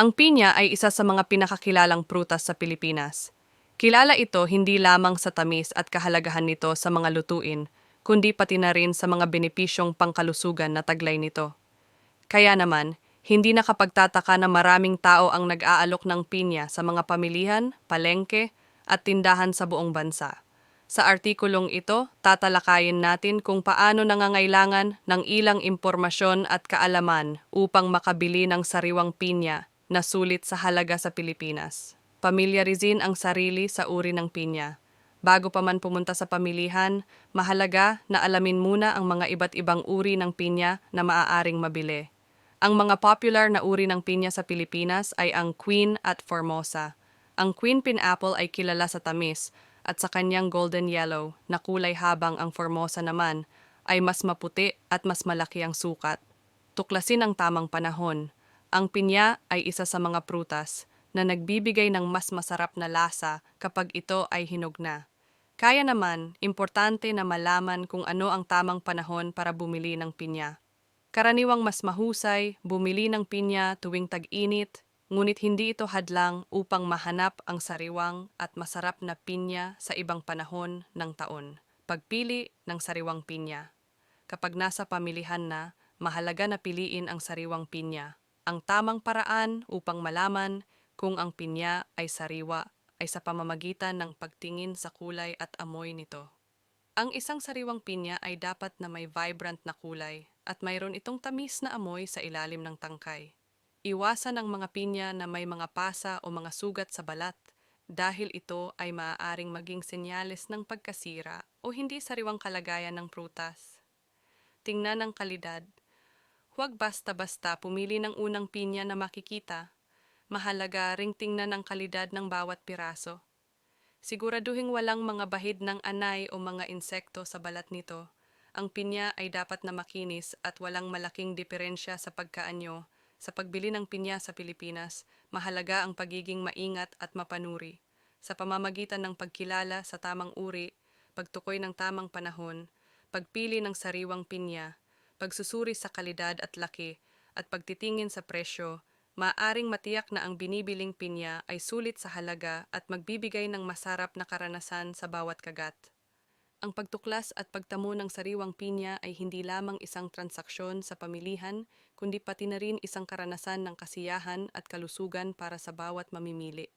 Ang pinya ay isa sa mga pinakakilalang prutas sa Pilipinas. Kilala ito hindi lamang sa tamis at kahalagahan nito sa mga lutuin, kundi pati na rin sa mga benepisyong pangkalusugan na taglay nito. Kaya naman, hindi nakapagtataka na maraming tao ang nag-aalok ng pinya sa mga pamilihan, palengke, at tindahan sa buong bansa. Sa artikulong ito, tatalakayin natin kung paano nangangailangan ng ilang impormasyon at kaalaman upang makabili ng sariwang pinya na sulit sa halaga sa Pilipinas. Pamilyarisin ang sarili sa uri ng pinya. Bago pa man pumunta sa pamilihan, mahalaga na alamin muna ang mga iba't ibang uri ng pinya na maaaring mabili. Ang mga popular na uri ng pinya sa Pilipinas ay ang Queen at Formosa. Ang Queen Pineapple ay kilala sa tamis at sa kanyang golden yellow na kulay habang ang Formosa naman ay mas maputi at mas malaki ang sukat. Tuklasin ang tamang panahon. Ang pinya ay isa sa mga prutas na nagbibigay ng mas masarap na lasa kapag ito ay hinog na. Kaya naman, importante na malaman kung ano ang tamang panahon para bumili ng pinya. Karaniwang mas mahusay bumili ng pinya tuwing tag-init, ngunit hindi ito hadlang upang mahanap ang sariwang at masarap na pinya sa ibang panahon ng taon. Pagpili ng sariwang pinya. Kapag nasa pamilihan na, mahalaga na piliin ang sariwang pinya. Ang tamang paraan upang malaman kung ang pinya ay sariwa ay sa pamamagitan ng pagtingin sa kulay at amoy nito. Ang isang sariwang pinya ay dapat na may vibrant na kulay at mayroon itong tamis na amoy sa ilalim ng tangkay. Iwasan ang mga pinya na may mga pasa o mga sugat sa balat dahil ito ay maaaring maging senyales ng pagkasira o hindi sariwang kalagayan ng prutas. Tingnan ang kalidad. Huwag basta-basta pumili ng unang pinya na makikita. Mahalaga ring tingnan ang kalidad ng bawat piraso. Siguraduhing walang mga bahid ng anay o mga insekto sa balat nito. Ang pinya ay dapat na makinis at walang malaking diferensya sa pagkaanyo. Sa pagbili ng pinya sa Pilipinas, mahalaga ang pagiging maingat at mapanuri. Sa pamamagitan ng pagkilala sa tamang uri, pagtukoy ng tamang panahon, pagpili ng sariwang pinya, pagsusuri sa kalidad at laki, at pagtitingin sa presyo, maaring matiyak na ang binibiling pinya ay sulit sa halaga at magbibigay ng masarap na karanasan sa bawat kagat. Ang pagtuklas at pagtamo ng sariwang pinya ay hindi lamang isang transaksyon sa pamilihan, kundi pati na rin isang karanasan ng kasiyahan at kalusugan para sa bawat mamimili.